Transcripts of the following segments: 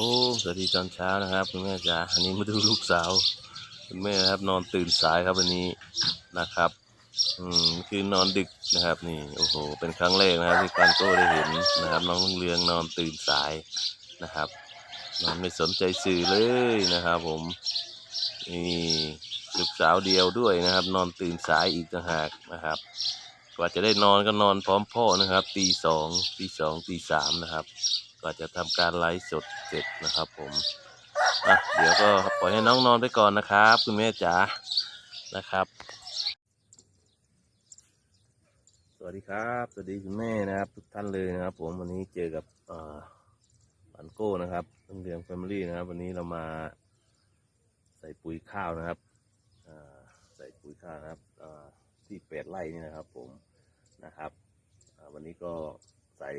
อ้สวัสดีตอนเช้านะครับคุณแม่จ๋าอันนี้มาดูลูกสาวคุณแม่ครับนอนตื่นสายครับวันนี้นะครับ อืมคือนอนดึกนะครับ นี่โอ้โห เป็นครั้งแรกนะครับที่การโต้ได้เห็นนะครับ น้องลุงเรืองนอนตื่นสายนะครับนอนไม่สนใจสื่อเลยนะครับ ผมนี่ลูกสาวเดียวด้วยนะครับ นอนตื่นสายอีกต่างหากนะครับ กว่าจะได้นอนก็นอนพร้อมพ่อนะครับตีสองตีสองตีสามนะครับ กว่าจะทำการไลฟ์สดเสร็จนะครับ ผมอะเดี๋ยวก็ปล่อยให้น้องนอนไปก่อนนะครับ คุณแม่จ๋านะครับ สวัสดีครับ สวัสดีคุณแม่นะครับ ทุกท่านเลยนะครับ ผมวันนี้เจอกับอ่าปันโก้นะครับเรื่องเดืองแฟมิลี่นะครับ วันนี้เรามาใส่ปุ๋ยข้าวนะครับใส่ปุ๋ยข้าวนะครับที่แปดไร่นี่นะครับ ผมนะครับวันนี้ก็ใส่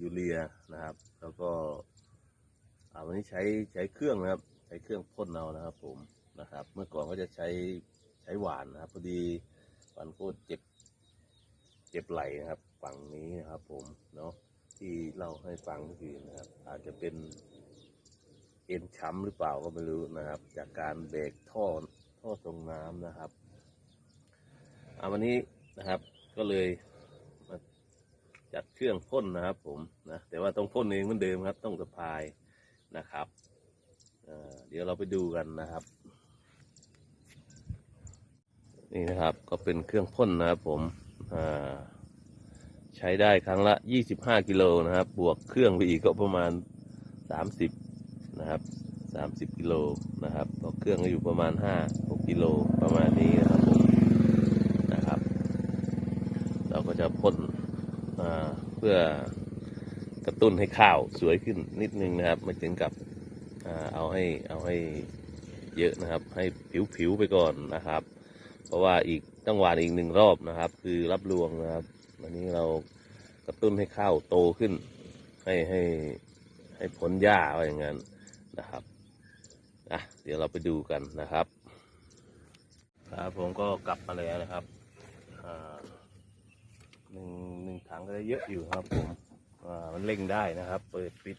ยูเรียนะครับ แล้วก็วันนี้ใช้ใช้เครื่องนะครับ ใช้เครื่องพ่นเอานะครับ ผมนะครับ เมื่อก่อนก็จะใช้ใช้หวานนะครับพอดีปันโก้เจ็บ เจ็บไหล่นะครับฝั่งนี้นะครับ ผมเนาะที่เล่าให้ฟังเมื่อกี้นะครับ อาจจะเป็นเอ็นช้ำหรือเปล่าก็ไม่รู้นะครับ จากการเบรกท่อท่อส่งน้ำนะครับอาวันนี้นะครับก็เลย จัดเครื่องพ่นนะครับ ผมนะแต่ว่าต้องพ่นเองเหมือนเดิมครับ ต้องสะพายนะครับเเดี๋ยวเราไปดูกันนะครับ นี่นะครับก็เป็นเครื่องพ่นนะครับผมใช้ได้ครั้งละ 25 กิโลนะครับ บวกเครื่องไปอีกก็ประมาณ 30 นะครับ30กิโลนะครับก็เครื่องก็อยู่ประมาณ 5 6กิโลประมาณนี้นะครับผมนะครับ เราก็จะพ่น เพื่อกระตุ้นให้ข้าวสวยขึ้นนิดนึงนะครับไม่ถึงกับเอาให้เอาให้เยอะนะครับ ให้ผิวๆไปก่อนนะครับ เพราะว่าอีกต้องหวานอีกหนึ่งรอบนะครับ คือรับรวงนะครับวันนี้เรากระตุ้นให้ข้าวโตขึ้น ให้ให้ให้ผลหญ้าอะไรอย่างนั้นนะครับอะเดี๋ยวเราไปดูกันนะครับครับผมก็กลับมาแล้วนะครับอ่า หนึ่งหนึ่งถังก็ได้เยอะอยู่ครับผมอ่ามันเร่งได้นะครับ เปิดปิด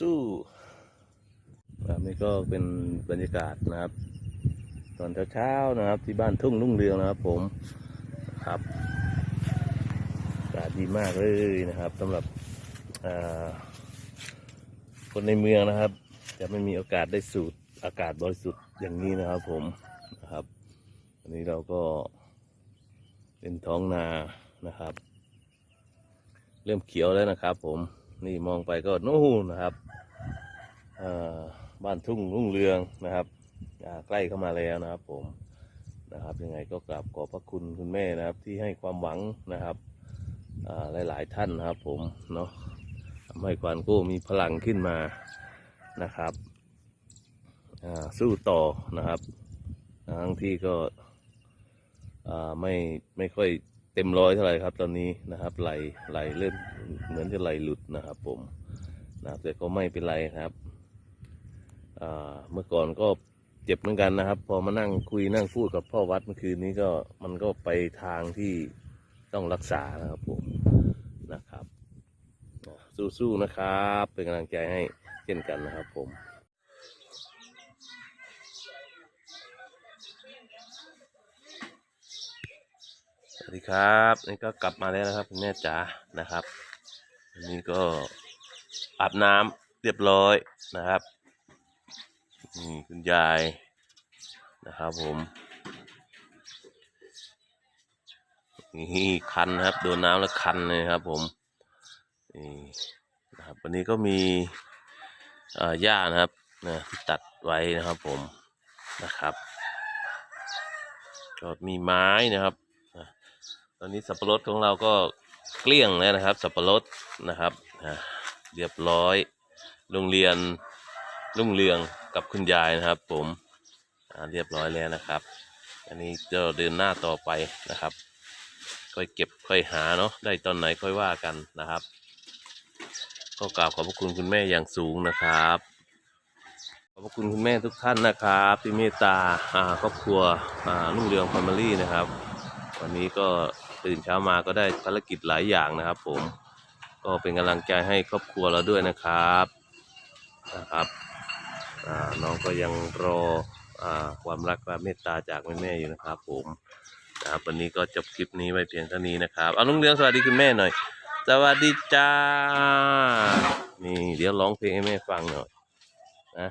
สู้ๆครับนี่ก็เป็นบรรยากาศนะครับ ตอนเช้าๆนะครับ ที่บ้านทุ่งลุ่งเรืองนะครับ ผมครับอากาศดีมากเลยนะครับสำหรับคนในเมืองนะครับ จะไม่มีโอกาสได้สูด อากาศบริสุทธิ์อย่างนี้นะครับผมนะครับวันนี้เราก็เป็นท้องนานะครับ เริ่มเขียวแล้วนะครับ ผมนี่มองไปก็นู่นนะครับบ้านทุ่งรุ่งเรืองนะครับใกล้เข้ามาแล้วนะครับ ผมนะครับยังไงก็กราบขอบพระคุณคุณแม่นะครับ ที่ให้ความหวังนะครับอ่าหลาย ๆ ท่านนะครับ ผมเนาะทำให้ควานโก้มีพลังขึ้นมานะครับ สู้ต่อนะครับทั้งที่ก็ไม่ไม่ค่อยเต็มร้อยเท่าไหร่ครับ ตอนนี้นะครับไหลไหลเริ่มเหมือนจะไหลหลุดนะครับ ผมนะครับแต่ก็ไม่เป็นไรครับเมื่อก่อนก็เจ็บเหมือนกันนะครับ พอมานั่งคุยนั่งพูดกับพ่อวัดเมื่อคืนนี้ก็มันก็ไปทางที่ต้องรักษานะครับผมนะครับ สู้ๆนะครับ เป็นกำลังใจให้เช่นกันนะครับผม สวัสดีครับนี่ก็กลับมาแล้วนะครับคุณแม่จ๋านะครับอันนี้ก็อาบน้ำเรียบร้อยนะครับนี่คุณยายนะครับผมนี่คันนะครับโดนน้ำแล้วคันเลยครับผมนี่นะครับวันนี้ก็มีอ่อหญ้านะครับนะที่ตัดไว้นะครับผมนะครับก็มีไม้นะครับ อนนี้สับปะรดของเราก็เกลี้ยงแล้วนะครับ สับปะรดนะครับเรียบร้อย โรงเรียนรุ่งเรืองกับคุณยายนะครับ ผมเรียบร้อยแล้วนะครับ อันนี้จะเดินหน้าต่อไปนะครับ ค่อยเก็บค่อยหาเนาะได้ตอนไหนค่อยว่ากันนะครับก็กราบขอบพระคุณคุณแม่อย่างสูงนะครับ ขอบพระคุณคุณแม่ทุกท่านนะครับ ที่เมตตาครอบครัวรุ่งเรืองแฟมิลี่นะครับ วันนี้ก็ ตื่นเช้ามาก็ได้ภารกิจหลายอย่างนะครับ ผม ก็เป็นกำลังใจให้ครอบครัวเราด้วยนะครับนะครับน้องก็ยังรออความรักความเมตตาจากแม่ๆอยู่นะครับ ผมนะครับวันนี้ก็จบคลิปนี้ไว้เพียงเท่านี้นะครับเอาลุงเรืองสวัสดีคุณแม่หน่อย สวัสดีจ้า นี่เดี๋ยวร้องเพลงให้แม่ฟังหน่อยนะ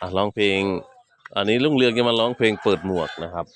อะร้องเพลง อันนี้ลุงเรืองจะมาร้องเพลงเปิดหมวกนะครับ